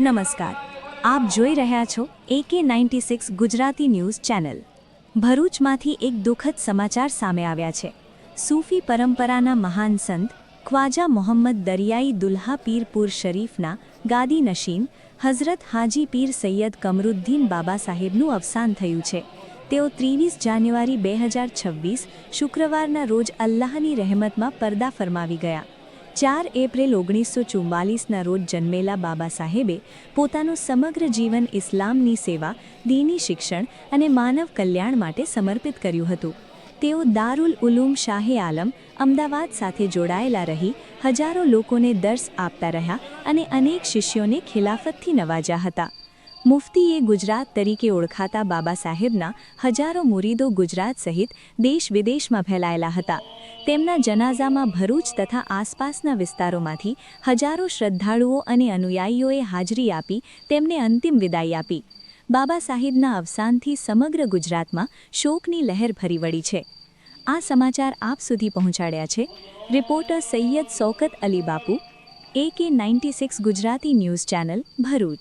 નમસ્કાર. આપ જોઈ રહ્યા છો AK ninety six Gujarati news channel. ભરૂચમાંથી એક દુઃખદ સમાચાર સામે આવ્યા છે. સૂફી પરંપરાના મહાન સંત ખ્વાજા મોહમ્મદ દરિયાઈ દુલ્હા પીરપુર શરીફના ગાદી નશીન હઝરત હાજી પીર સૈયદ કમરુદ્દીન બાબા સાહેબનું અવસાન થયું છે. તેઓ ત્રેવીસ જાન્યુઆરી બે હજાર છવ્વીસ શુક્રવારના રોજ અલ્લાહની રહેમતમાં પરદા ફરમાવી ગયા. ચાર એપ્રિલ ઓગણીસો ચુમ્માલીસના રોજ જન્મેલા બાબા સાહેબે પોતાનું સમગ્ર જીવન ઇસ્લામની સેવા, દીની શિક્ષણ અને માનવ કલ્યાણ માટે સમર્પિત કર્યું હતું. તેઓ દારુલ ઉલૂમ શાહે આલમ, અમદાવાદ સાથે જોડાયેલા રહી, હજારો લોકોને દર્શ આપતા રહ્યા અને અનેક શિષ્યોને ખિલાફતથી નવાજ્યા હતા. મુફ્તીએ ગુજરાત તરીકે ઓળખાતા બાબા સાહેબના હજારો મુરીદો ગુજરાત સહિત દેશ વિદેશમાં ફેલાયેલા હતા. તેમના જનાઝામાં ભરૂચ તથા આસપાસના વિસ્તારોમાંથી હજારો શ્રદ્ધાળુઓ અને અનુયાયીઓએ હાજરી આપી, તેમને અંતિમ વિદાય આપી. બાબા સાહેબના અવસાનથી સમગ્ર ગુજરાતમાં શોકની લહેર ભરી વળી છે. આ સમાચાર આપ સુધી પહોંચાડ્યા છે. Reporter Syed સૌકત Ali Bapu A K ninety six Gujarati news channel, Bharuch.